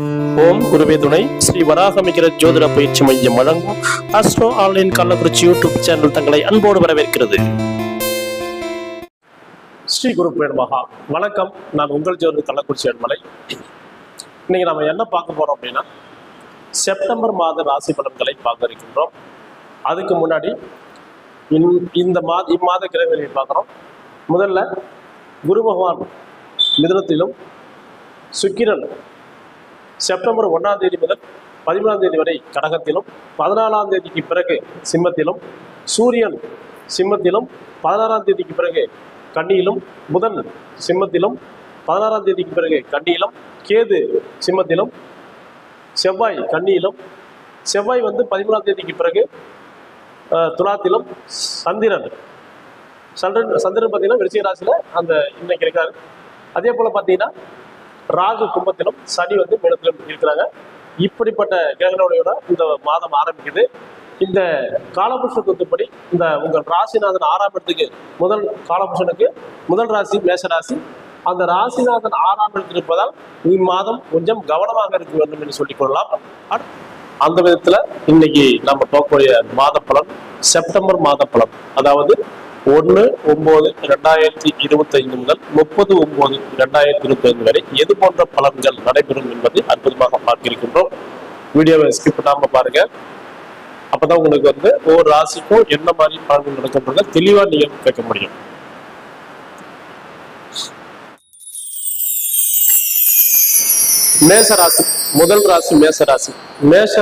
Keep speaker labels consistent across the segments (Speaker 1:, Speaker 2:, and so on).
Speaker 1: ஓம் குருவே துணை. ஸ்ரீ வராகமிகிற ஜோதிட பயிற்சி மையம் வழங்கும் astro online Kallakurichi YouTube channel தங்களை அன்போடு வரவேற்கிறது. ஸ்ரீ குரு மகா வணக்கம். நான் உங்கள் ஜோதி கள்ளக்குறிச்சி அன்மலை இன்னைக்கு நம்ம என்ன பார்க்க போறோம் அப்படின்னா செப்டம்பர் மாத ராசி பலன்களை பார்க்க இருக்கின்றோம். அதுக்கு முன்னாடி இந்- இந்த மாத இம்மாத கிழமையை பார்க்குறோம். முதல்ல குரு பகவான் மிதனத்திலும் சுக்கிரன் செப்டம்பர் ஒன்றாம் தேதி முதல் பதிமூணாம் தேதி வரை கடகத்திலும் பதினாலாம் தேதிக்கு பிறகு சிம்மத்திலும் சூரியன் சிம்மத்திலும் பதினாறாம் தேதிக்கு பிறகு கண்ணியிலும் புதன் சிம்மத்திலும் பதினாறாம் தேதிக்கு பிறகு கண்ணியிலும் கேது சிம்மத்திலும் செவ்வாய் கண்ணியிலும் செவ்வாய் வந்து பதிமூணாம் தேதிக்கு பிறகு துலாத்திலும் சந்திரன். சந்திரன் சந்திரன் பார்த்தீங்கன்னா விருச்சிக ராசியில் அந்த இன்னைக்கு இருக்காரு. அதே போல் பார்த்தீங்கன்னா ராகு கும்பத்திலும் சனி வந்து மேலத்திலும் இருக்கிறாங்க. இப்படிப்பட்ட கிரகணோடையோட இந்த மாதம் ஆரம்பிக்குது. இந்த காலபுருஷ இந்த உங்கள் ராசிநாதன் ஆறாம் இடத்துக்கு முதல் காலபுருஷனுக்கு முதல் ராசி மேஷ ராசி. அந்த ராசிநாதன் ஆறாம் இடத்தில் இருப்பதால் இம்மாதம் கொஞ்சம் கவனமாக இருக்க வேண்டும் என்று சொல்லிக் கொள்ளலாம். அந்த விதத்துல இன்னைக்கு நம்ம பார்க்கக்கூடிய மாத பலன் செப்டம்பர் மாத பலன் அதாவது ஒன்று ஒன்பது ரெண்டாயிரத்தி இருபத்தி ஐந்து முதல் முப்பது ஒன்பது ரெண்டாயிரத்தி இருபத்தி ஐந்து வரை எது போன்ற பலன்கள் நடைபெறும் என்பதை அற்புதமாக பார்த்திருக்கின்றோம். வீடியோவை ஸ்கிப் பண்ணாம பாருங்க. அப்பதான் உங்களுக்கு வந்து ஒவ்வொரு ராசிக்கும் என்ன மாதிரி பலன்கள் நடக்கும்ன்றத தெளிவா நீங்க கேட்க முடியும். மேச ராசி முதல் ராசி மேச ராசி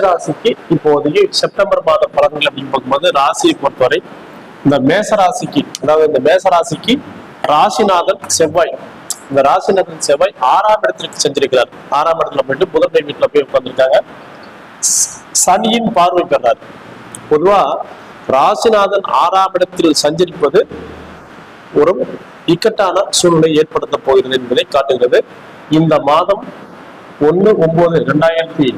Speaker 1: ராசிக்கு இப்போதைக்கு செப்டம்பர் மாத பலன்கள் அப்படின்னு பார்க்கும்போது ராசியை பொறுத்தவரை இந்த மேசராசிக்கு அதாவது இந்த மேசராசிக்கு ராசிநாதன் செவ்வாய். இந்த ராசிநாதன் செவ்வாய் ஆறாம் இடத்திற்கு சென்றிருக்கிறார். ஆறாம் இடத்துல போயிட்டு புதன்மை வீட்டுல போய் உட்கார்ந்துருக்காங்க. சனியின் பார்வை பெறார். பொதுவா ராசிநாதன் ஆறாம் இடத்தில் சஞ்சரிப்பது ஒரு இக்கட்டான சூழ்நிலை ஏற்படுத்த போகிறது என்பதை காட்டுகிறது. இந்த மாதம் ஒன்று ஒன்பது ரெண்டாயிரத்தி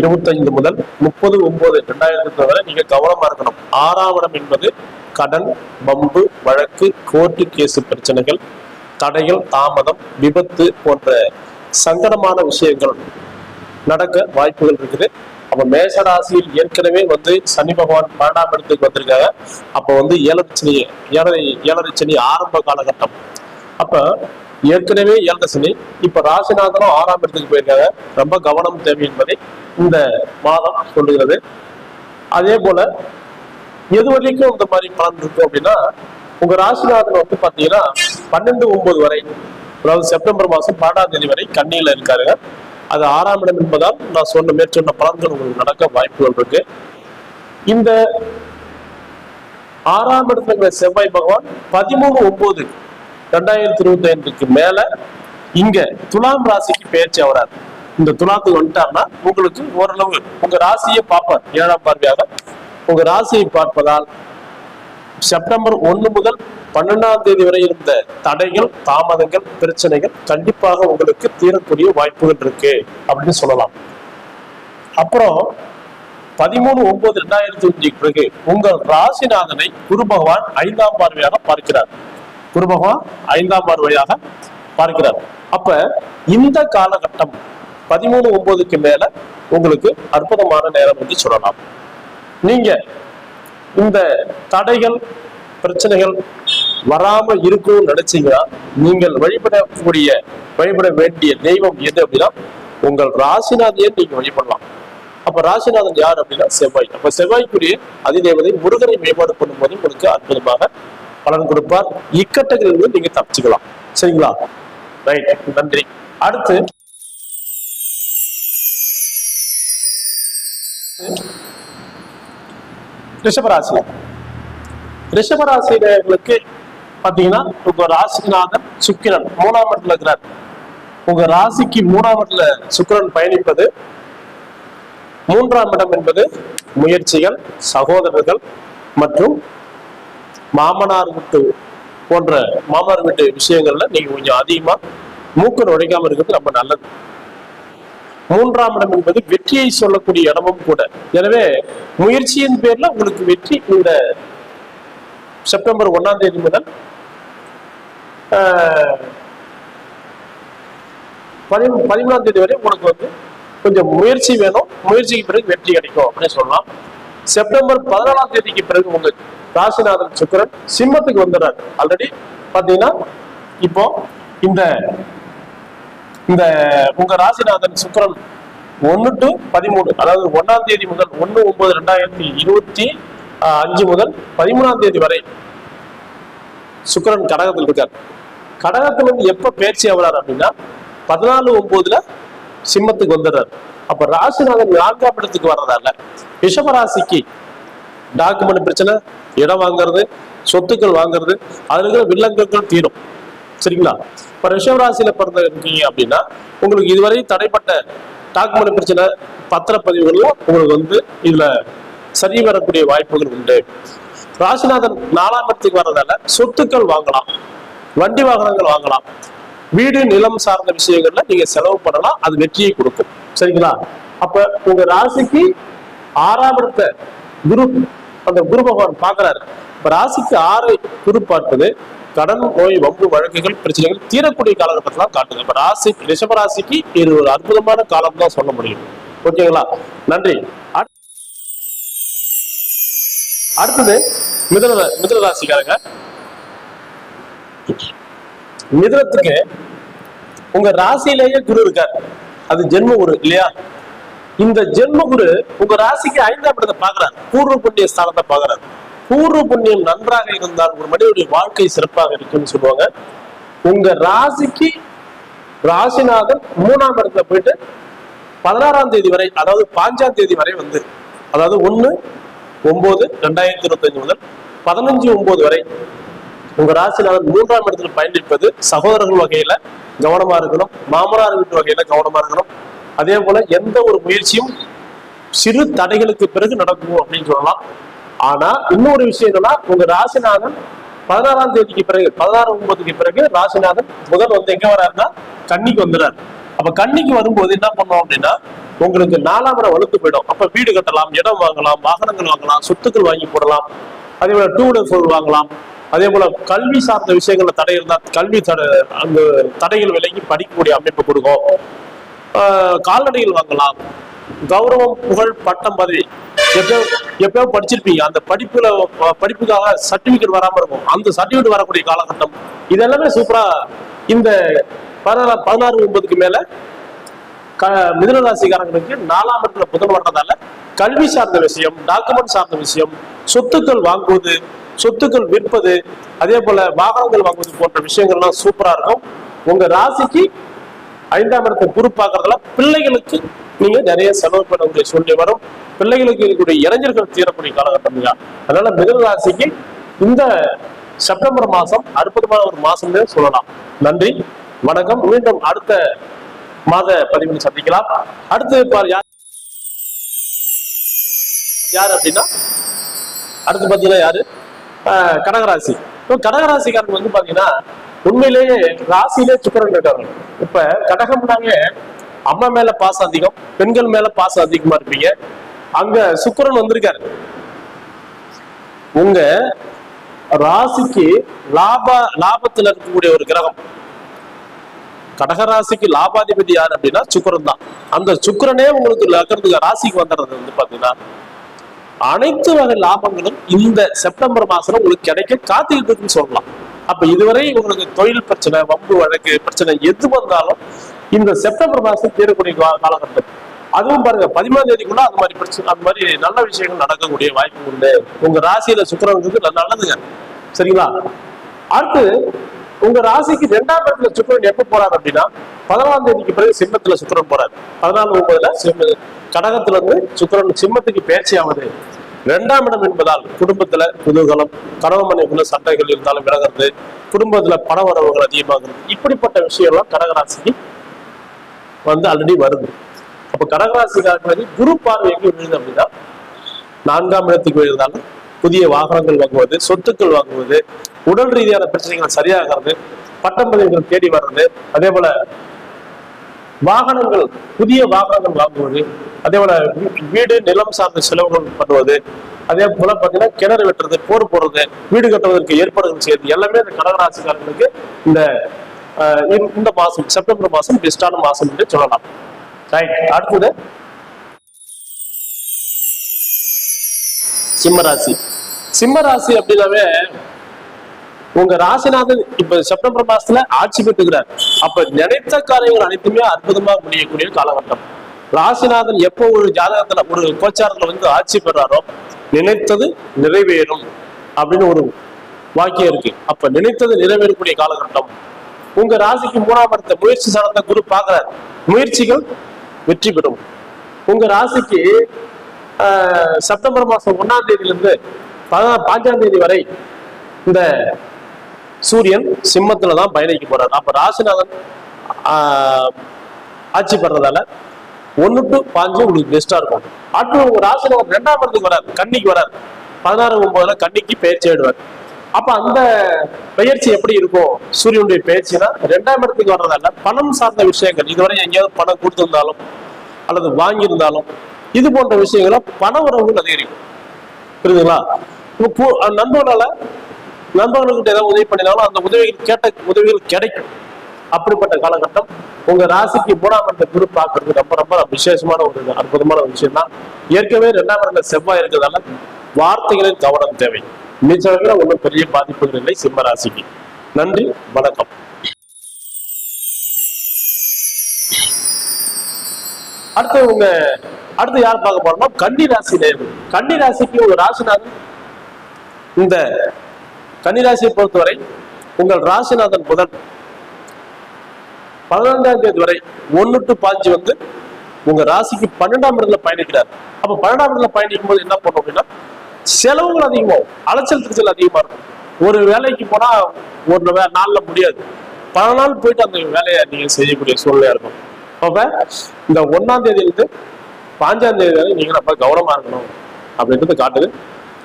Speaker 1: இருபத்தைந்து முதல் முப்பது ஒன்பது ரெண்டாயிரத்தி வரை நீங்க கவனமா இருக்கணும். ஆறாம் இடம் என்பது கடன் பம்பு வழக்கு கோர்ட்டு கேஸ் பிரச்சனைகள் தடைகள் தாமதம் விபத்து போன்ற சங்கடமான விஷயங்கள் நடக்க வாய்ப்புகள் இருக்குது. அப்ப மேஷ ராசியில் ஏற்கனவே வந்து சனி பகவான் பன்னெண்டாம் இடத்துக்கு வந்திருக்காங்க. அப்ப வந்து ஏழரை சனி ஏழரை ஏழரை சனி ஆரம்ப காலகட்டம். அப்ப ஏற்கனவே ஏழரை சனி இப்ப ராசிநாதனும் ஆறாம் இடத்துக்கு போயிருக்காங்க. ரொம்ப கவனம் தேவை என்பதை இந்த மாதம் சொல்லுகிறது. அதே போல எது வரைக்கும் இந்த மாதிரி பலன் இருக்கும் அப்படின்னா உங்க ராசிநாதன் வந்து பாத்தீங்கன்னா பன்னெண்டு ஒன்பது வரை அதாவது செப்டம்பர் மாசம் பன்னெண்டாம் தேதி வரை கண்ணியில இருக்காருங்க அது ஆறாம் இடம் என்பதால் நான் சொன்ன மேற்சொன்ன பலன்கள் உங்களுக்கு நடக்க வாய்ப்புகள் இருக்கு. இந்த ஆறாம் இடத்துல செவ்வாய் பகவான் பதிமூணு ஒன்பது ரெண்டாயிரத்தி இருபத்தி ஐந்துக்கு மேல இங்க துலாம் ராசிக்கு பயிற்சி ஆகிறார் இந்த துலாத்துக்கு வந்துட்டார்னா உங்களுக்கு ஓரளவு உங்க ராசியை பார்ப்பார். ஏழாம் பார்வையாக உங்க ராசியை பார்ப்பதால் செப்டம்பர் ஒண்ணு முதல் பன்னெண்டாம் தேதி வரை இருந்த தடைகள் தாமதங்கள் பிரச்சனைகள் கண்டிப்பாக உங்களுக்கு தீரக்கூடிய வாய்ப்புகள் இருக்கு அப்படின்னு சொல்லலாம். அப்புறம் பதிமூணு ஒன்பது ரெண்டாயிரத்தி அஞ்சுக்கு பிறகு உங்கள் ராசிநாதனை குரு பகவான் ஐந்தாம் பார்வையாக பார்க்கிறார். குரு பகவான் ஐந்தாம் பார்வையாக பார்க்கிறார். அப்ப இந்த காலகட்டம் பதிமூணு ஒன்பதுக்கு மேல உங்களுக்கு அற்புதமான நேரம் என்று சொல்லலாம். நீங்க இந்த தடைகள் பிரச்சனைகள் வராம இருக்கும்னு நினைச்சீங்கன்னா நீங்கள் வழிபடக்கூடிய வழிபட வேண்டிய தெய்வம் எது அப்படின்னா உங்கள் ராசிநாதையே நீங்க வழிபடலாம். அப்ப ராசிநாதன் யார் அப்படின்னா செவ்வாய். அப்ப செவ்வாய்க்குரிய அதிதேவதை முருகனை மேம்பாடு பண்ணும்போது உங்களுக்கு அற்புதமாக பலன் கொடுப்பார். இக்கட்டுகளிலிருந்து நீங்க தப்பிச்சுக்கலாம். சரிங்களா? ரைட் நன்றி. அடுத்து ரிஷபராசி. ரிஷபராசிகளுக்கு பாத்தீங்கன்னா உங்க ராசிநாதன் சுக்கிரன் மூணாம் இடத்துல இருக்கிறார். உங்க ராசிக்கு மூணாம் இடத்துல சுக்கிரன் பயணிப்பது மூன்றாம் இடம் என்பது முயற்சிகள் சகோதரர்கள் மற்றும் மாமனார் வீட்டு போன்ற மாமனார் வீட்டு விஷயங்கள்ல நீங்க கொஞ்சம் அதிகமா மூக்கு நுழைக்காம இருக்கிறது ரொம்ப நல்லது. மூன்றாம் இடம் என்பது வெற்றியை சொல்லக்கூடிய இடமும் கூட. எனவே முயற்சியின் பேர்ல உங்களுக்கு வெற்றி இந்த செப்டம்பர் ஒண்ணாம் தேதி முதல் ஆஹ், பதி பதிமூணாம் தேதி வரை உங்களுக்கு வந்து கொஞ்சம் முயற்சி வேணும். முயற்சிக்கு பிறகு வெற்றி கிடைக்கும் அப்படின்னு சொல்லலாம். செப்டம்பர் பதினாலாம் தேதிக்கு பிறகு உங்களுக்கு ராசிநாதன் சுக்கிரன் சிம்மத்துக்கு வந்துடுறாரு. ஆல்ரெடி பாத்தீங்கன்னா இப்போ இந்த இந்த உங்க ராசிநாதன் சுக்கரன் ஒன்னு டு பதிமூணு அதாவது ஒன்னாம் தேதி முதல் ஒன்னு ஒன்பது ரெண்டாயிரத்தி இருபத்தி அஞ்சு முதல் பதிமூணாம் தேதி வரை சுக்கிரன் கடகத்தில் இருக்கார். கடகத்துல இருந்து எப்ப பயிற்சி ஆகிறார் அப்படின்னா பதினாலு ஒன்பதுல சிம்மத்துக்கு வந்துடுறாரு. அப்ப ராசிநாதன் நான்காம் இடத்துக்கு வர்றதால ரிஷபராசிக்கு டாக்குமெண்ட் பிரச்சனை இடம் வாங்குறது சொத்துக்கள் வாங்குறது அதுல இருக்கிற வில்லங்கங்கள் தீரும். சரிங்களா? இப்ப ரிஷப ராசியில பிறந்த இருக்கீங்க அப்படின்னா உங்களுக்கு இதுவரை தடைப்பட்ட டாக்குமெண்ட் பிரச்சனை பத்திரப்பதிவுகளும் உங்களுக்கு வந்து இதுல சரி வரக்கூடிய வாய்ப்புகள் உண்டு. ராசிநாதன் நாலாம் இடத்துக்கு வர்றதால சொத்துக்கள் வாங்கலாம் வண்டி வாகனங்கள் வாங்கலாம். வீடு நிலம் சார்ந்த விஷயங்கள்ல நீங்க செலவு பண்ணலாம் அது வெற்றியை கொடுக்கும். சரிங்களா? அப்ப உங்க ராசிக்கு ஆறாம் இடத்த குரு அந்த குரு பகவான் பாக்குறாரு இப்ப ராசிக்கு ஆறு குரு பார்ப்பது கடன் நோய் வம்பு வழக்குகள் பிரச்சனைகள் தீரக்கூடிய காலகட்டத்தில் காட்டுது. இப்ப ராசி ரிஷப ராசிக்கு இது ஒரு அற்புதமான காலம் தான் சொல்ல முடியும். ஓகேங்களா? நன்றி. அடுத்தது மிதன மிதன ராசிக்காரங்க. மிதனத்துக்கு உங்க ராசியிலேயே குரு இருக்கார். அது ஜென்ம குரு இல்லையா? இந்த ஜென்ம குரு உங்க ராசிக்கு ஐந்தாம் இடத்தை பாக்குறாரு பூர்வ புண்ணிய ஸ்தானத்தை பாக்குறாரு பூர்வ புண்ணியம் நன்றாக இருந்தால் ஒரு மனிதனுடைய வாழ்க்கை சிறப்பாக இருக்குன்னு சொல்லுவாங்க. உங்க ராசிக்கு ராசிநாதன் மூணாம் இடத்துல போயிட்டு பதினாறாம் தேதி வரை அதாவது பாஞ்சாம் தேதி வரை வந்து அதாவது ஒண்ணு ஒன்பது ரெண்டாயிரத்தி இருபத்தஞ்சு முதல் பதினஞ்சு ஒன்பது வரை உங்க ராசிநாதன் மூன்றாம் இடத்துல பயணிப்பது சகோதரர்கள் வகையில கவனமா இருக்கணும் மாமனார் வீட்டு வகையில கவனமா இருக்கணும். அதே போல எந்த ஒரு முயற்சியும் சிறு தடைகளுக்கு பிறகு நடக்கும் அப்படின்னு சொல்லலாம். ஆனா இன்னொரு விஷயம் என்னன்னா உங்க ராசிநாதன் பதினாறாம் தேதிக்கு பிறகு பதினாறு ஒன்பதுக்கு பிறகு ராசிநாதன் முதல் வந்து எங்க வராருன்னா கன்னிக்கு வந்துடுறாரு அப்ப கன்னிக்கு வரும்போது என்ன பண்ணோம் அப்படின்னா உங்களுக்கு நாலாம் இடம் வலுத்து போயிடும். அப்ப வீடு கட்டலாம் இடம் வாங்கலாம் வாகனங்கள் வாங்கலாம் சொத்துக்கள் வாங்கி போடலாம். அதே போல டூ வீலர் ஃபோர் வாங்கலாம். அதே போல கல்வி சார்ந்த விஷயங்கள்ல தடை இருந்தால் கல்வி தடை அந்த தடைகள் விலகி படிக்கக்கூடிய அமைப்பு கொடுக்கும். கால்நடைகள் வாங்கலாம். கௌரவம் புகழ் பட்டம் பதவி. எப்பயோ எப்பயோ படிச்சிருப்பீங்க. அந்த படிப்புல படிப்புக்காக சர்டிபிகேட் வராம இருக்கும். அந்த சர்டிபிகேட் வரக்கூடிய காலகட்டம். இதெல்லாமே சூப்பரா இந்த பதினாறு பதினாறு ஒன்பதுக்கு மேல க மிதனராசிக்காரங்களுக்கு நாலாம் இடத்துல புதன் வர்றதால கல்வி சார்ந்த விஷயம் டாக்குமெண்ட் சார்ந்த விஷயம் சொத்துக்கள் வாங்குவது சொத்துக்கள் விற்பது அதே போல வாகனங்கள் வாங்குவது போன்ற விஷயங்கள்லாம் சூப்பரா இருக்கும். உங்க ராசிக்கு ஐந்தாம் இடத்தை பொறுப்பாக்குறதுல பிள்ளைகளுக்கு நீங்க நிறைய செலவு பண்ணக்கூடிய சூழ்நிலை வரும். பிள்ளைகளுக்கு இருக்கக்கூடிய இளைஞர்கள் தீரக்கூடிய காலகட்டம் தான் அதனால மிதனராசிக்கு இந்த செப்டம்பர் மாசம் அற்புதமான ஒரு மாசம்னு சொல்லலாம். நன்றி வணக்கம். மீண்டும் அடுத்த மாத பதிவில் சந்திக்கலாம். அடுத்து யார் யார் அப்படின்னா? அடுத்து பாத்தீங்கன்னா யாரு? கடகராசி. இப்போ கடகராசிக்காரங்க வந்து பாத்தீங்கன்னா உண்மையிலேயே ராசியிலே சுக்கரன் இருக்காங்க இப்ப கடகம்னாங்க அம்மா மேல பாசம் அதிகம் பெண்கள் மேல பாசம் அதிகமா இருப்பீங்க. அங்க சுக்கரன் வந்திருக்காரு. உங்க ராசிக்கு லாப லாபத்துல இருக்கக்கூடிய ஒரு கிரகம். கடகராசிக்கு லாபாதிபதி யார் அப்படின்னா சுக்கரன் தான். அந்த சுக்கிரனே உங்களுக்கு லக்கிறதுக்கு ராசிக்கு வந்துடுறது வந்து பாத்தீங்கன்னா அனைத்து வகை லாபங்களும் இந்த செப்டம்பர் மாசம் உங்களுக்கு கிடைக்க காத்துக்கிட்டு இருக்குன்னு சொல்லலாம். அப்ப இதுவரை உங்களுக்கு தொழில் பிரச்சனை வம்பு வழக்கு பிரச்சனை எது வந்தாலும் இந்த செப்டம்பர் மாசம் தீரக்கூடிய காலகட்டம் அதுவும் பாருங்க பதிமூணாம் தேதிக்குள்ள அந்த மாதிரி பிரச்சனை அந்த மாதிரி நல்ல விஷயங்கள் நடக்கக்கூடிய வாய்ப்பு உண்டு. உங்க ராசியில சுக்கிரன் நல்லதுங்க. சரிங்களா? அடுத்து உங்க ராசிக்கு ரெண்டாம் இடத்துல சுக்கரன் எப்ப போறாரு அப்படின்னா பதினாலாம் தேதிக்கு பிறகு சிம்மத்துல சுக்கரன் போறாரு. பதினாலு ஒன்பதுல சிம்ம கடகத்துல இருந்து சுக்கிரன் சிம்மத்துக்கு பேச்சு ஆகுது. இரண்டாம் இடம் என்பதால் குடும்பத்துல குதூகலம் கணவன் மனைவிக்குள்ள சண்டைகள் இருந்தாலும் விலகிறது குடும்பத்துல பண வரவுகள் அதிகமாகிறது. இப்படிப்பட்ட விஷயம்லாம் கடகராசிக்கு வந்து ஆல்ரெடி வருது. அப்ப கடகராசிக்காரங்களுக்கு குரு பார்வை எங்கே விழுது அப்படின்னா நான்காம் இடத்துக்கு விழுந்தாலும் புதிய வாகனங்கள் வாங்குவது சொத்துக்கள் வாங்குவது உடல் ரீதியான பிரச்சனைகள் சரியாகிறது பட்டம் பதவிகள் தேடி வர்றது அதே போல வாகனங்கள் புதிய வாகனங்கள் வாங்குவது அதே போல வீடு நிலம் சார்ந்த செலவுகள் பண்ணுவது அதே போல பாத்தீங்கன்னா கிணறு வெட்டுறது போர் போடுறது வீடு கட்டுவதற்கு ஏற்பாடுகள் செய்யறது எல்லாமே இந்த கடகராசிக்காரர்களுக்கு இந்த ஆஹ், இந்த- இந்த மாசம் செப்டம்பர் மாசம் பெஸ்டான மாசம் என்று சொல்லலாம். ரைட் அடுத்தது. சிம்மராசி சிம்மராசி அப்படின்னாவே உங்க ராசிநாதன் இப்ப செப்டம்பர் மாசத்துல ஆட்சி பெற்றுகிறார் அப்ப நினைத்த காரியங்கள் அனைத்துமே அற்புதமா முடியக்கூடிய காலகட்டம். ராசிநாதன் எப்போ ஒரு ஜாதகத்துல ஒரு கோச்சாரத்துல வந்து ஆட்சி பெறாரோ நினைத்தது நிறைவேறும் அப்படின்னு ஒரு வாக்கியம் இருக்கு. அப்ப நினைத்தது நிறைவேறக்கூடிய காலகட்டம். உங்க ராசிக்கு மூணாம் இடத்த முயற்சி சார்ந்த குரு பாக்குற முயற்சிகள் வெற்றி பெறும். உங்க ராசிக்கு ஆஹ், செப்டம்பர் மாசம் ஒன்னாம் தேதியிலிருந்து பதினா- பாஞ்சாம் தேதி வரை இந்த சூரியன் சிம்மத்துல தான் பயணிக்க போறார். அப்ப ராசிநாதன் ஆஹ், ஆட்சி படுறதால ஒன்னு டு பாஞ்சு உங்களுக்கு பெஸ்டா இருக்கும். அடுத்து உங்க ராசிநாதன் ரெண்டாம் இடத்துக்கு வரார். கன்னிக்கு வரார். பதினாறு ஒன்பதுல கன்னிக்கு பயிற்சி ஆயிடுவார் அப்ப அந்த பெயர்ச்சி எப்படி இருக்கும்? சூரியனுடைய பெயர்ச்சினா ரெண்டாம் இடத்துக்கு வர்றதால பணம் சார்ந்த விஷயங்கள் இதுவரை எங்கேயாவது பணம் கொடுத்திருந்தாலும் அல்லது வாங்கியிருந்தாலும் இது போன்ற விஷயங்களை பண உறவுகள் அதிகரிக்கும். புரியுதுங்களா? நண்பர்களால நண்பர்களுக்கு ஏதாவது உதவி பண்ணினாலும் அந்த உதவிகள் கேட்ட உதவிகள் கிடைக்கும். அப்படிப்பட்ட காலகட்டம் உங்க ராசிக்கு மூணாம் இடத்த குரு பார்க்கறது ரொம்ப ரொம்ப விசேஷமான ஒரு அற்புதமான ஒரு விஷயம் தான் ஏற்கனவே ரெண்டாம் இடத்துல செவ்வாய் இருக்கிறதால வார்த்தைகளில் கவனம் தேவை. நிச்சயமாக ஒன்றும் பெரிய பாதிப்புகள் இல்லை சிம்ம ராசிக்கு. நன்றி வணக்கம். அடுத்து உங்க அடுத்து யார் பார்க்க போறோம்னா கன்னி ராசி நேர்கள் கன்னி ராசிக்கு உங்க ராசிநாதன் இந்த கன்னிராசியை பொறுத்தவரை உங்கள் ராசிநாதன் புதன் பதினொன்றாம் தேதி வரை ஒன்னு டு பாஞ்சு வந்து உங்க ராசிக்கு பன்னெண்டாம் இடத்துல பயணிக்கிறார். அப்ப பன்னெண்டாம் இடத்துல பயணிக்கும் போது என்ன பண்ணும் அப்படின்னா செலவுகள் அதிகமாகும் அலைச்சல் திருச்சல் அதிகமா இருக்கும். ஒரு வேலைக்கு போனா ஒரு நாள்ல முடியாது. பல நாள் போயிட்டு அந்த வேலையை நீங்க செய்யக்கூடிய சூழ்நிலையா இருக்கும். அப்ப இந்த ஒன்னாம் தேதியிலிருந்து பாஞ்சாம் தேதி வரை நீங்க ரொம்ப கவனமா இருக்கணும் அப்படின்றது காட்டுது.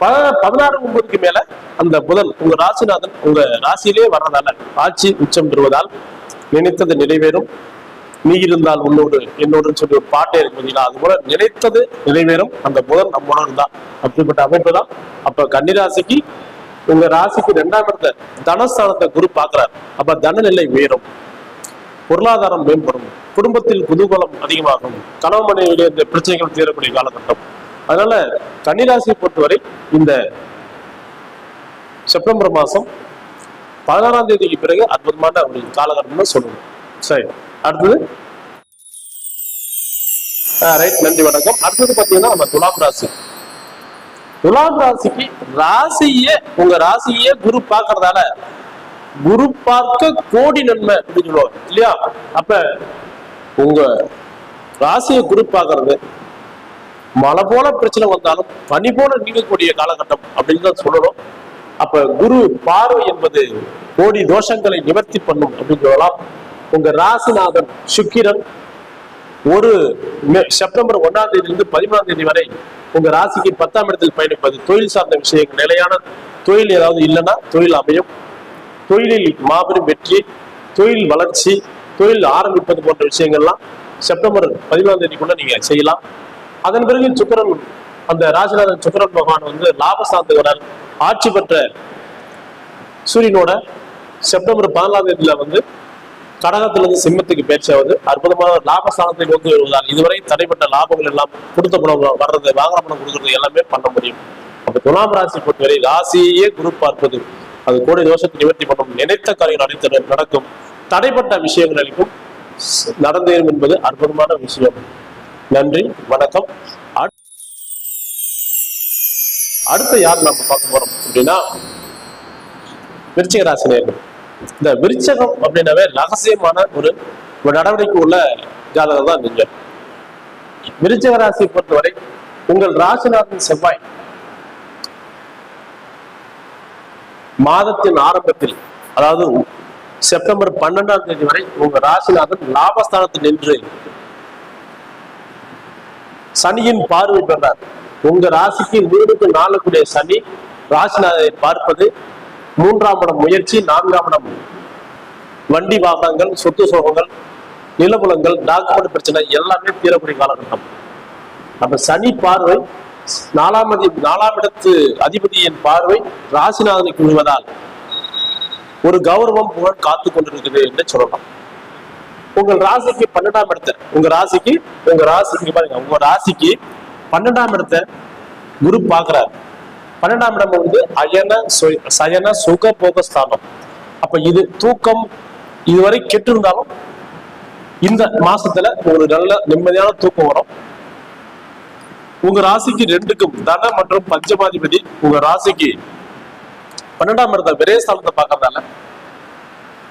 Speaker 1: ப- பதினாறு ஒன்பதுக்கு மேல அந்த புதன் உங்க ராசிநாதன் உங்க ராசியிலே வர்றதால ஆட்சி உச்சம் பெறுவதால் நினைத்தது நிறைவேறும். நீ இருந்தால் உன்னோடு என்னோடுன்னு சொல்லி ஒரு பாட்டே இருக்கு பார்த்தீங்களா அது போல நினைத்தது நிறைவேறும். அந்த புதன் நம்மோட தான் அப்படிப்பட்ட அமைப்பு தான். அப்ப கன்னிராசிக்கு உங்க ராசிக்கு ரெண்டாம் இடத்த தனஸ்தானத்தை குரு பாக்குறார் அப்ப தனநிலை உயரும். பொருளாதாரம் மேம்படும். குடும்பத்தில் குதூகலம் அதிகமாகும். கணவன் மனைவியிலே இந்த பிரச்சனைகள் தீரக்கூடிய காலகட்டம். அதனால கன்னிராசியை பொறுத்தவரை இந்த செப்டம்பர் மாசம் பதினாறாம் தேதிக்கு பிறகு அற்புதமான ஒரு காலகட்டம்னு சொல்லணும். சரி அடுத்தது? ரைட் நன்றி வணக்கம். அடுத்தது பாத்தீங்கன்னா நம்ம துலாம் ராசி. துலாம் ராசிக்கு ராசியே உங்க ராசியே குரு பார்க்கறதால குரு பார்க்க கோடி நன்மை அப்படின்னு சொல்லுவாங்க இல்லையா? அப்ப உங்க ராசியை குரு பார்க்கறது மழை போல பிரச்சனை வந்தாலும் பனி போல நீங்கக்கூடிய காலகட்டம் அப்படின்னு தான் சொல்லணும். அப்ப குரு பார்வை என்பது கோடி தோஷங்களை நிவர்த்தி பண்ணும் அப்படின்னு சொல்லலாம் உங்க ராசிநாதன் சுக்கிரன் ஒரு செப்டம்பர் ஒன்னாம் தேதியிலிருந்து பதிமூணாம் தேதி வரை உங்க ராசிக்கு பத்தாம் இடத்தில் பயணிப்பது தொழில் சார்ந்த விஷயங்கள் நிலையான தொழில் ஏதாவது இல்லைன்னா தொழில் அமையும். தொழிலில் மாபெரும் வெற்றி தொழில் வளர்ச்சி தொழில் ஆரம்பிப்பது போன்ற விஷயங்கள்லாம் செப்டம்பர் பதிமூணாம் தேதிக்குள்ள நீங்க செய்யலாம். அதன் பிறகு சுக்கரன் அந்த ராஜநாதன் சுக்கரன் பகவான் வந்து லாபஸ்தானத்துக்கு ஆட்சி பெற்ற சூரியனோட செப்டம்பர் பதினாலாம் தேதியில வந்து கடகத்திலிருந்து சிம்மத்துக்கு பேச்சாவது அற்புதமான லாபஸ்தானத்தை நோக்கி வருவதால் இதுவரை தடைப்பட்ட லாபங்கள் எல்லாம் கொடுத்த பணம் வர்றது வாங்குற பணம் கொடுக்கறது எல்லாமே பண்ண முடியும். அப்ப துலாம் ராசி பொறுத்தவரை ராசியே குரு பார்ப்பது. அது கோடி தோஷத்தை நிவர்த்தி பண்ணும். நினைத்த காரியங்கள் அனைத்து நடக்கும். தடைப்பட்ட விஷயங்கள் அளிக்கும் நடந்தேறும் என்பது அற்புதமான விஷயம். நன்றி வணக்கம். அடுத்து யார் நம்ம பார்க்க போறோம் அப்படின்னா விருச்சிக இந்த விருச்சகம் அப்படின்னாவே ரகசியமான ஒரு நடவடிக்கை உள்ள ஜாதகம் தான் நீங்க விருச்சிக ராசியை பொறுத்தவரை உங்கள் ராசிநாதன் செவ்வாய் மாதத்தின் ஆரம்பத்தில் அதாவது செப்டம்பர் பன்னெண்டாம் தேதி வரை உங்க ராசிநாதன் லாபஸ்தானத்தில் நின்று சனியின் பார்வை பெறார். உங்க ராசிக்கு மூணுக்கு நாலுக்குடைய சனி ராசிநாதனை பார்ப்பது மூன்றாம் இடம் முயற்சி நான்காம் இடம் வண்டி வாகனங்கள் சொத்து சோகங்கள் நிலபுலங்கள் டாக்குமெண்ட் பிரச்சனை எல்லாமே தீரக்கூடிய காலகட்டம். அப்ப சனி பார்வை நாலாம் அதி நாலாம் இடத்து அதிபதியின் பார்வை ராசிநாதனுக்கு விழுவதால் ஒரு கௌரவம் புகழ் காத்து கொண்டிருக்கிறது என்று சொல்லலாம். உங்கள் ராசிக்கு பன்னெண்டாம் இடத்த உங்க ராசிக்கு உங்க ராசிக்கு பாருங்க உங்க ராசிக்கு பன்னெண்டாம் இடத்த குரு பாக்குறாரு பன்னெண்டாம் இடம் வந்து அயன சயன சுக போக ஸ்தானம். அப்ப இது தூக்கம் இதுவரை கெட்டு இருந்தாலும் இந்த மாசத்துல ஒரு நல்ல நிம்மதியான தூக்கம் வரும். உங்க ராசிக்கு ரெண்டுக்கும் தன மற்றும் பஞ்சமாதிபதி உங்க ராசிக்கு பன்னெண்டாம் இடத்த விரய ஸ்தானத்தை பாக்குறதால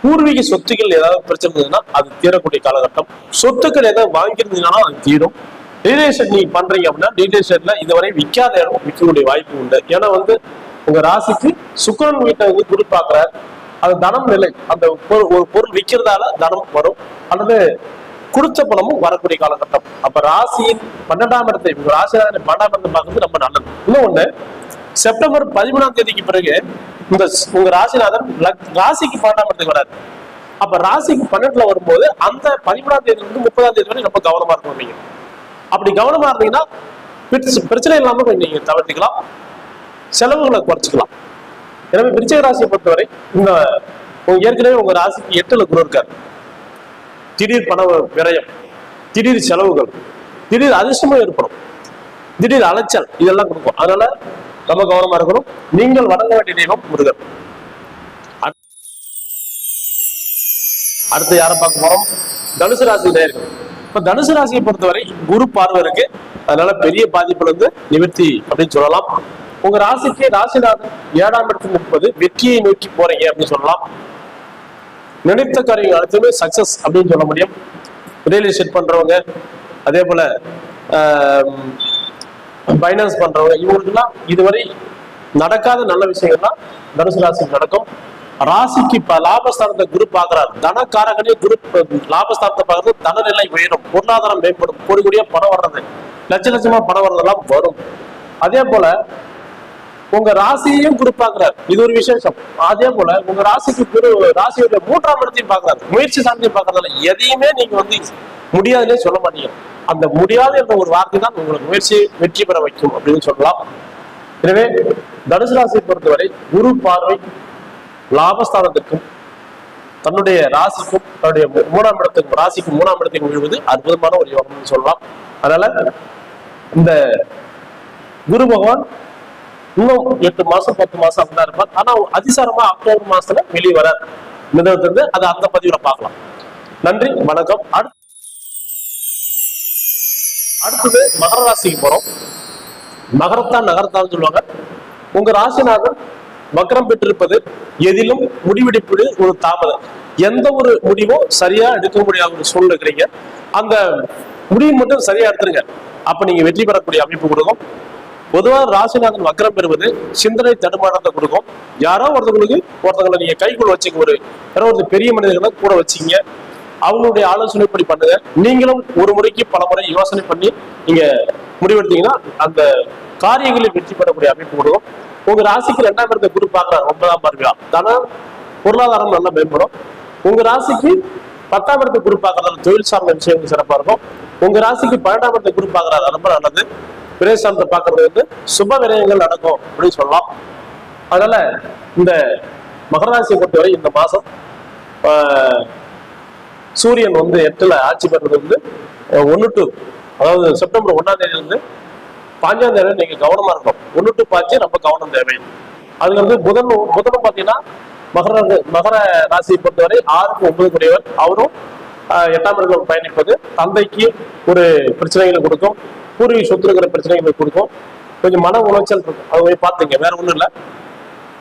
Speaker 1: பூர்வீக சொத்துக்கள் ஏதாவது பிரச்சனை இருந்ததுன்னா அது தீரக்கூடிய காலகட்டம். சொத்துக்கள் ஏதாவது வாங்கியிருந்தீங்கன்னா அது தீரும். ரியல் எஸ்டேட் நீங்க பண்றீங்க அப்படின்னா ரியல் எஸ்டேட்ல இதுவரை விற்காத இடம் விற்கக்கூடிய வாய்ப்பு உண்டு. ஏன்னா வந்து உங்க ராசிக்கு சுக்கரன் வீட்டை வந்து குரு பார்க்கிறார். அது தனம் நிலை. அந்த பொருள் ஒரு பொருள் விற்கிறதால தனம் வரும். அல்லது கொடுத்த பணமும் வரக்கூடிய காலகட்டம். அப்ப ராசியின் பன்னெண்டாம் இடத்தை உங்க பன்னெண்டாம் இடத்தை பார்க்கறது ரொம்ப நல்லது. இன்னும் ஒண்ணு செப்டம்பர் பதிமூணாம் தேதிக்கு பிறகு இந்த உங்க ராசிநாதன் ராசிக்கு பன்னெண்டாம் இடத்துக்கு வராது அப்ப ராசிக்கு பன்னெண்டுல வரும்போது அந்த பதிமூணாம் தேதி இருந்து முப்பதாம் தேதி வரை ரொம்ப கவனமா இருக்கணும் நீங்க. அப்படி கவனமா இருந்தீங்கன்னா பிரச்சனை இல்லாம கொஞ்சம் நீங்க தவிர்த்துக்கலாம். செலவுகளை குறைச்சிக்கலாம். எனவே பிரிச்சக ராசியை பொறுத்தவரை இந்த உங்க ஏற்கனவே உங்க ராசிக்கு எட்டுல குரு இருக்காரு. திடீர் பண விரயம் திடீர் செலவுகள் திடீர் அதிர்ஷ்டமும் ஏற்படும். திடீர் அலைச்சல் இதெல்லாம் கொடுக்கும். அதனால ரொம்ப கௌரவமா இருக்கணும். நீங்கள் வணங்க வேண்டிய தெய்வம் முருகன். அடுத்து- யாரை பார்க்க போறோம்? தனுசு ராசி இப்ப தனுசு ராசியை பொறுத்தவரை குரு பார்வை இருக்கு. அதனால பெரிய பாதிப்புல இருந்து நிவர்த்தி அப்படின்னு சொல்லலாம். உங்க ராசிக்கு ராசிநாதன் ஏழாம் இடத்துல நிற்பது வெற்றியை நோக்கி போறீங்க அப்படின்னு சொல்லலாம். நினைத்த காரியங்கள் அனைத்துமே சக்சஸ் அப்படின்னு சொல்ல முடியும். ரியல் எஸ்டேட் பண்றவங்க அதே போல பைனான்ஸ் பண்றவங்க இவங்களுக்குலாம் இதுவரை நடக்காத நல்ல விஷயங்கள்லாம் தனுசு ராசிக்கு நடக்கும். ராசிக்கு இப்ப லாபஸ்தானத்தை குரு பாக்குறார் தனக்காரகனே குரு லாபஸ்தானத்தை பார்க்கறது தனநிலை உயரும். பொருளாதாரம் மேம்படும். கோடி கோடியா பணம் வர்றது. லட்ச லட்சமா பணம் வர்றதெல்லாம் வரும். அதே போல உங்க ராசியையும் குரு பாக்குறாரு இது ஒரு விசேஷம். அதே போல உங்க ராசிக்கு குரு ராசியோட மூன்றாம் இடத்தையும் பாக்குறாரு முயற்சி சார்ந்தையும் பாக்குறதுல எதையுமே நீங்க வந்து முடியாதுன்னே சொல்ல மாட்டீங்க. அந்த முடியாது என்ற ஒரு வார்த்தை தான் உங்களுக்கு முயற்சியை வெற்றி பெற வைக்கும் அப்படின்னு சொல்லலாம். எனவே தனுசு ராசியை பொறுத்தவரை குரு பார்வை லாபஸ்தானத்துக்கும் தன்னுடைய ராசிக்கும் தன்னுடைய மூணாம் இடத்துக்கும் ராசிக்கும் மூணாம் இடத்துக்கும் விழுவது அற்புதமான ஒரு யோகம்னு சொல்லலாம். அதனால இந்த குரு பகவான் இன்னும் எட்டு மாசம் பத்து மாசம் அப்படிதான் இருப்பார். ஆனா அதிசாரமா அக்டோபர் மாசத்துல வெளியே வர மிதத்திலிருந்து அதை அந்த பதிவுல பார்க்கலாம். நன்றி வணக்கம். அடுத்து அடுத்தது மகர ராசிக்கு போறோம். மகரத்தான் நகரத்தான் சொல்லுவாங்க. உங்க ராசிநாதன் வக்ரம் பெற்றிருப்பது எதிலும் முடிவெடுப்பது ஒரு தாமதம். எந்த ஒரு முடிவும் சரியா எடுக்க முடியாத ஒரு சூழ்நிலை அந்த முடிவு மட்டும் சரியா எடுத்துருங்க. அப்ப நீங்க வெற்றி பெறக்கூடிய அமைப்பு கொடுக்கும். பொதுவா ராசிநாதன் வக்ரம் பெறுவது சிந்தனை தடுமாற்றத்தை கொடுக்கும். யாரோ ஒருத்தவங்களுக்கு ஒருத்தவங்களை நீங்க கைக்குள் வச்சுக்க ஒரு யாரோ ஒரு பெரிய மனிதர்களை கூட வச்சீங்க அவங்களுடைய ஆலோசனைப்படி பண்ணுங்க. நீங்களும் ஒரு முறைக்கு பல முறை யோசனை பண்ணி நீங்க முடிவெடுத்தீங்கன்னா அந்த காரியங்களில் வெற்றி பெறக்கூடிய அமைப்பு கொடுக்கும். உங்க ராசிக்கு ரெண்டாம் இடத்தை குரு பாக்குறாரு ஒன்பதாம் பார்வையா தானே பொருளாதாரம் நல்லா மேம்படும். உங்க ராசிக்கு பத்தாம் இடத்தை குரு பார்க்கறதால தொழில் சார்ந்த விஷயங்கள் சிறப்பா இருக்கும். உங்க ராசிக்கு பன்னெண்டாம் இடத்தை குரு பார்க்கறாரு ரொம்ப நல்லது. பிரேசாந்தத்தை பார்க்கறது வந்து சுப விரயங்கள் நடக்கும் அப்படின்னு சொல்லலாம். அதனால இந்த மகராசியை பொறுத்தவரை இந்த மாசம் ஆஹ், சூரியன் வந்து எட்டுல ஆட்சி பெறது வந்து ஒன்னு டு அதாவது செப்டம்பர் ஒன்னாம் தேதி இருந்து பாஞ்சாம் தேதி நீங்க கவனமா இருக்கணும். ஒன்னு டு பாஞ்சு ரொம்ப கவனம் தேவை. அதுக்கு வந்து புதன் புதனும் பாத்தீங்கன்னா மகர மகர ராசியை பொறுத்தவரை ஆறுக்கு ஒன்பது கூடியவர் அவரும் எட்டாம் இடத்துல பயணிப்பது தந்தைக்கு ஒரு பிரச்சனைகளை கொடுக்கும். பூர்வீக சொத்து இருக்கிற பிரச்சனைகளை கொடுக்கும். கொஞ்சம் மன உளைச்சல் இருக்கும். அதை போய் பார்த்தீங்க. வேற ஒண்ணும் இல்லை.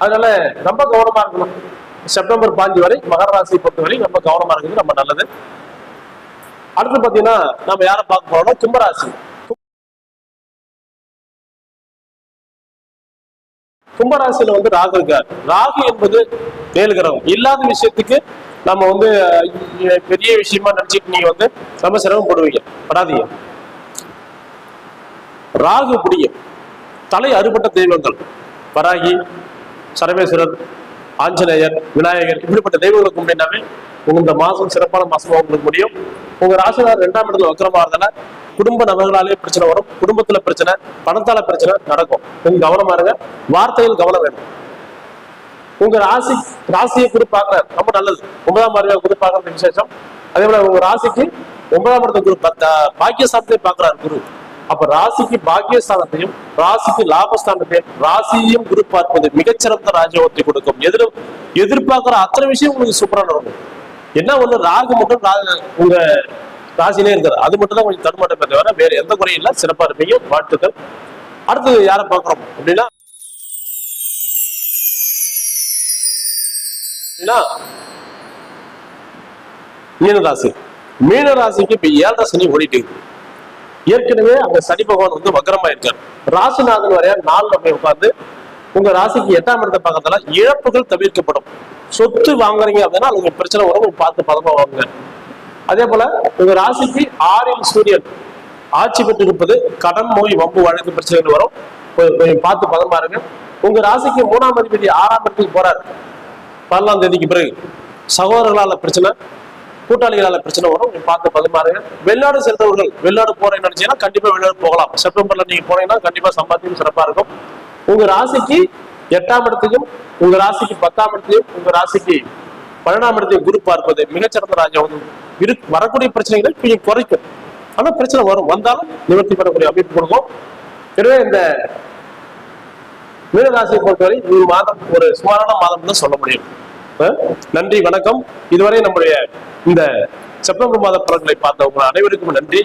Speaker 1: அதனால ரொம்ப கவனமா இருக்கணும். செப்டம்பர் பாஞ்சு வரை மகர ராசியை பொறுத்தவரை ரொம்ப கவனமா இருக்கிறது ரொம்ப நல்லது. அடுத்து பாத்தீங்கன்னா நம்ம யாரை பார்க்க போறோம்னா கும்பராசி. கும்பராசியில வந்து ராகு இருக்கார். ராகு என்பது வேலுகிரகம் இல்லாத விஷயத்துக்கு நம்ம வந்து பெரிய விஷயமா நினைச்சிட்டு நீங்க வந்து ரொம்ப சிரமப்படுவீங்க படாதீங்க. ராகு பிடிக்கும் தலை அறுபட்ட தெய்வங்கள். வராகி சரவேஸ்வரர் ஆஞ்சநேயர் விநாயகர் இப்படிப்பட்ட தெய்வங்களை கும்பிட்டாவே உங்க இந்த மாசம் சிறப்பான மாசமா உங்களுக்கு முடியும். உங்க ராசினார் ரெண்டாம் இடத்துல வக்கரமா இருந்தால குடும்ப நபர்களாலே பிரச்சனை வரும். குடும்பத்துல பிரச்சனை பணத்தால பிரச்சனை நடக்கும். கொஞ்சம் கவனமா இருங்க. வார்த்தையில் கவனம் வேணும். உங்க ராசி ராசியை குரு பார்க்கறாரு. ரொம்ப நல்லது. ஒன்பதாம் மார்க குரு பார்க்கறது விசேஷம். அதே போல உங்க ராசிக்கு ஒன்பதாம் இடத்த குரு பத்த- பாக்குறாரு குரு. அப்ப ராசிக்கு பாக்கியஸ்தானத்தையும் ராசிக்கு லாபஸ்தானத்தையும் ராசியையும் குரு பார்ப்பது மிகச்சிறந்த ராஜயோகத்தை கொடுக்கும். எதிர எதிர்பார்க்கிற அத்தனை விஷயம் உங்களுக்கு சூப்பரா நடக்கும். என்ன ஒண்ணு ராகு மட்டும் உங்க ராசிலே இருக்காது. அது மட்டும் தான் கொஞ்சம் தடுமாட்டமே தவிர வேற எந்த குறையும் இல்லை. சிறப்பா இருப்பீங்க. வாழ்த்துக்கள். அடுத்து யாரை பாக்குறோம் அப்படின்னா அப்படின்னா, மீன ராசி மீன ராசிக்கு இப்ப ஏழரை சனி ஓடிட்டு இருக்கு. ஏற்கனவே அங்க சனி பகவான் வந்து வக்கரமா இருக்கார் ராசிநாதன் வரையா நாலுல போய் உட்கார்ந்து உங்க ராசிக்கு எட்டாம் இடத்தை பக்கத்துல இழப்புகள் தவிர்க்கப்படும். சொத்து வாங்குறீங்க அப்படின்னா அது உங்களுக்கு பிரச்சனை வரும். பார்த்து பதமா வாங்குங்க. அதே போல உங்க ராசிக்கு ஆறில் சூரியன் ஆட்சி பெற்று இருப்பது கடன் நோய் வம்பு வழக்கு பிரச்சனைகள் வரும். பார்த்து பதமா இருங்க. உங்க ராசிக்கு மூணாம் அதிபதி ஆறாம் இடத்துக்கு போறாரு. பதினாலாம் தேதிக்கு பிறகு சகோதரர்களால பிரச்சனை கூட்டாளிகளால பிரச்சனை வரும். நீங்க பார்த்து பதமாறுங்க வெளிநாடு சென்றவர்கள் வெளிநாடு போறேன்னு நினைச்சீங்கன்னா கண்டிப்பா வெளிநாடு போகலாம். செப்டம்பர்ல நீங்க போனீங்கன்னா கண்டிப்பா சம்பாத்தியம் சிறப்பா இருக்கும். உங்க ராசிக்கு எட்டாம் இடத்தையும் உங்க ராசிக்கு பத்தாம் இடத்தையும் உங்க ராசிக்கு பன்னெண்டாம் இடத்தையும் குரு பார்ப்பது மிகச்சிறந்த ராஜா இரு வரக்கூடிய பிரச்சனைகளை கொஞ்சம் குறைக்கும். ஆனா பிரச்சனை வரும். வந்தாலும் நிவர்த்தி பண்ணக்கூடிய அமைப்பு கொடுக்கும். எனவே இந்த மீனராசியை பொறுத்தவரை ஒரு மாதம் ஒரு சுமாரான மாதம் தான் சொல்ல முடியும். நன்றி வணக்கம். இதுவரை நம்முடைய இந்த செப்டம்பர் மாத பலன்களை பார்த்தவங்க அனைவருக்கும் நன்றி.